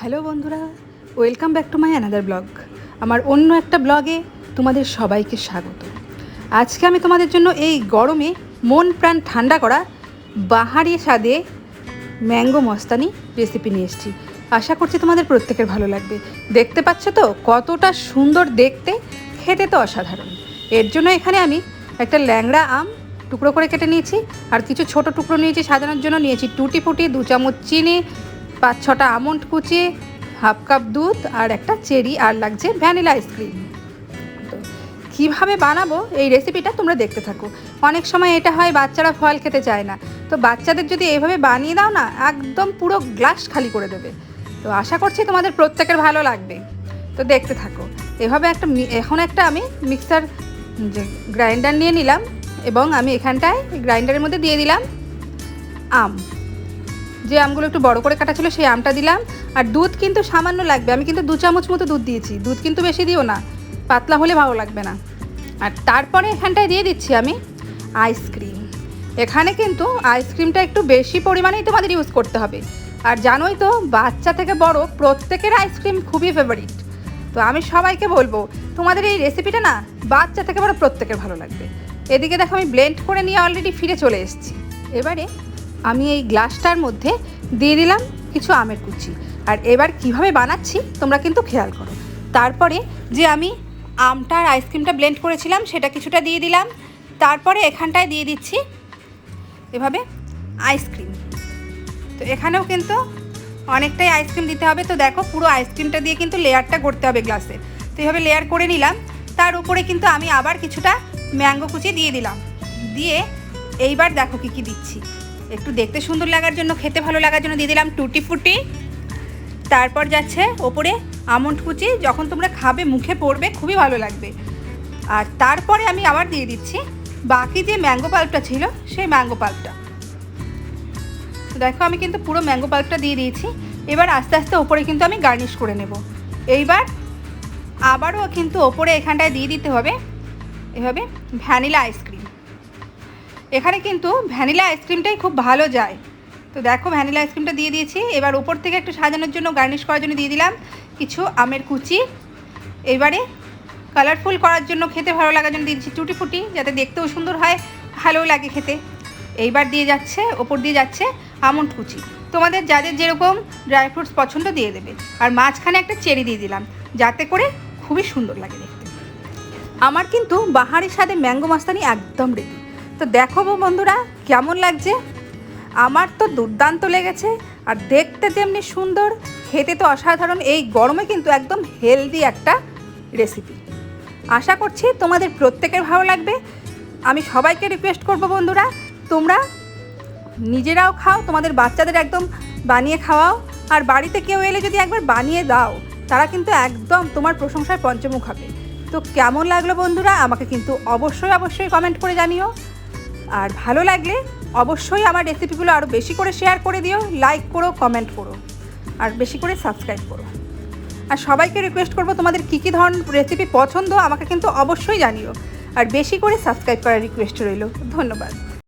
Hello বন্ধুরা, welcome back to my another blog. আমার অন্য একটা ব্লগে তোমাদের সবাইকে স্বাগত। আজকে আমি তোমাদের জন্য এই গরমে মন প্রাণ ঠান্ডা করা বাহারি স্বাদে ম্যাঙ্গো মস্তানি রেসিপি নিয়ে এসেছি। আশা করছি তোমাদের প্রত্যেকের ভালো লাগবে। দেখতে পাচ্ছ তো, কতটা সুন্দর দেখতে, খেতে তো অসাধারণ। এর জন্য এখানে আমি একটা ল্যাংড়া আম টুকরো করে কেটে নিয়েছি, আর কিছু ছোট টুকরো নিয়েছি, সাজানোর জন্য নিয়েছি। টুটি ফুটি, দু চামচ চিনি পাঁচ, ছটা আমন্ড কুচি, হাফ কাপ দুধ আর একটা চেরি আর লাগছে ভ্যানিলা আইসক্রিম তো কীভাবে বানাবো? এই রেসিপিটা তোমরা দেখতে থাকো। অনেক সময় এটা হয় বাচ্চারা ফল খেতে চায় না। তো বাচ্চাদের যদি এইভাবে বানিয়ে দাও না, একদম পুরো গ্লাস খালি করে দেবে। তো আশা করছি তোমাদের প্রত্যেকের ভালো লাগবে। তো দেখতে থাকো। এভাবে একটা এখন একটা আমি মিক্সার গ্রাইন্ডার নিয়ে নিলাম এবং আমি এখানটায় গ্রাইন্ডারের মধ্যে দিয়ে দিলাম আম। যে আমগুলো একটু বড় করে কাটা ছিল, সেই আমটা দিলাম। আর দুধ কিন্তু সামান্য লাগবে। আমি কিন্তু দু চামচ মতো দুধ দিয়েছি। দুধ কিন্তু বেশি দিও না। পাতলা হলে ভালো লাগবে না। আর তারপরে এখানটায় দিয়ে দিচ্ছি আমি আইসক্রিম। এখানে কিন্তু আইসক্রিমটা একটু বেশি পরিমাণেই তোমাদের ইউজ করতে হবে। আর জানোই তো, বাচ্চা থেকে বড় প্রত্যেকের আইসক্রিম খুবই ফেভারিট তো আমি সবাইকে বলব, তোমাদের এই রেসিপিটা না বাচ্চা থেকে বড় প্রত্যেকের ভালো লাগবে। এদিকে দেখো আমি ব্লেন্ড করে নিয়ে অলরেডি ফিরে চলে এসেছি। এবারে আমি এই গ্লাসটার মধ্যে দিয়ে দিলাম কিছু আমের কুচি। আর এবার কীভাবে বানাচ্ছি তোমরা কিন্তু খেয়াল করো। তারপরে যে আমি আমটা আর আইসক্রিমটা ব্লেন্ড করেছিলাম সেটা কিছুটা দিয়ে দিলাম। তারপরে এখানটায় দিয়ে দিচ্ছি এভাবে আইসক্রিম। তো এখানেও কিন্তু অনেকটাই আইসক্রিম দিতে হবে। তো দেখো পুরো আইসক্রিমটা দিয়ে কিন্তু লেয়ারটা করতে হবে গ্লাসে। তো এইভাবে লেয়ার করে নিলাম। তার উপরে কিন্তু আমি আবার কিছুটা ম্যাঙ্গো কুচি দিয়ে দিলাম। দিয়ে এইবার দেখো কি কি দিচ্ছি। একটু দেখতে সুন্দর লাগার জন্য, খেতে ভালো লাগার জন্য দিয়ে দিলাম টুটি ফুটি। তারপর যাচ্ছে ওপরে আমন্ড কুচি, যখন তোমরা খাবে মুখে পড়বে, খুবই ভালো লাগবে। আর তারপরে আমি আবার দিয়ে দিচ্ছি বাকি যে ম্যাঙ্গো পাল্পটা ছিল, সেই ম্যাঙ্গো পাল্পটা দেখো আমি কিন্তু পুরো ম্যাঙ্গো পাল্পটা দিয়ে দিয়েছি। এবার আস্তে আস্তে ওপরে কিন্তু আমি গার্নিশ করে নেব। এইবার আবারও কিন্তু ওপরে এখানটায় দিয়ে দিতে হবে। এভাবে ভ্যানিলা আইসক্রিম এখানে কিন্তু ভ্যানিলা আইসক্রিমটাই খুব ভালো যায়। তো দেখো ভ্যানিলা আইসক্রিমটা দিয়ে দিয়েছি। এবার উপর থেকে একটু সাজানোর জন্য গার্নিশ করার জন্য দিয়ে দিলাম কিছু আমের কুচি। এবারে কালারফুল করার জন্য খেতে ভালো লাগার জন্য দিয়েছি টুটি ফুটি যাতে দেখতেও সুন্দর হয়, ভালোও লাগে খেতে। এইবার দিয়ে যাচ্ছে, ওপর দিয়ে যাচ্ছে আমন্ড কুচি। তোমাদের যাদের যেরকম ড্রাই ফ্রুটস পছন্দ দিয়ে দেবে। আর মাঝখানে একটা চেরি দিয়ে দিলাম, যাতে করে খুবই সুন্দর লাগে দেখতে। আমার কিন্তু বাহারের সাথে ম্যাঙ্গো মাস্তানি একদম রেডি তো দেখো বন্ধুরা, কেমন লাগছে? আমার তো দুর্দান্ত লেগেছে, আর দেখতে তেমনি সুন্দর, খেতে তো অসাধারণ, এই গরমে কিন্তু একদম হেলদি একটা রেসিপি আশা করছি তোমাদের প্রত্যেকের ভালো লাগবে। আমি সবাইকে রিকোয়েস্ট করব বন্ধুরা, তোমরা নিজেরাও খাও, তোমাদের বাচ্চাদের একদম বানিয়ে খাওয়াও, আর বাড়িতে কেউ এলে যদি একবার বানিয়ে দাও, তারা কিন্তু একদম তোমার প্রশংসায় পঞ্চমুখ হবে। তো কেমন লাগল বন্ধুরা, আমাকে কিন্তু অবশ্যই অবশ্যই কমেন্ট করে জানিও। আর ভালো লাগলে অবশ্যই আমার রেসিপিগুলো আরও বেশি করে শেয়ার করে দিও লাইক করো কমেন্ট করো, আর বেশি করে সাবস্ক্রাইব করো। আর সবাইকে রিকোয়েস্ট করব তোমাদের কী কী ধরনের রেসিপি পছন্দ, আমাকে কিন্তু অবশ্যই জানিও। আর বেশি করে সাবস্ক্রাইব করার রিকোয়েস্ট রইল। ধন্যবাদ।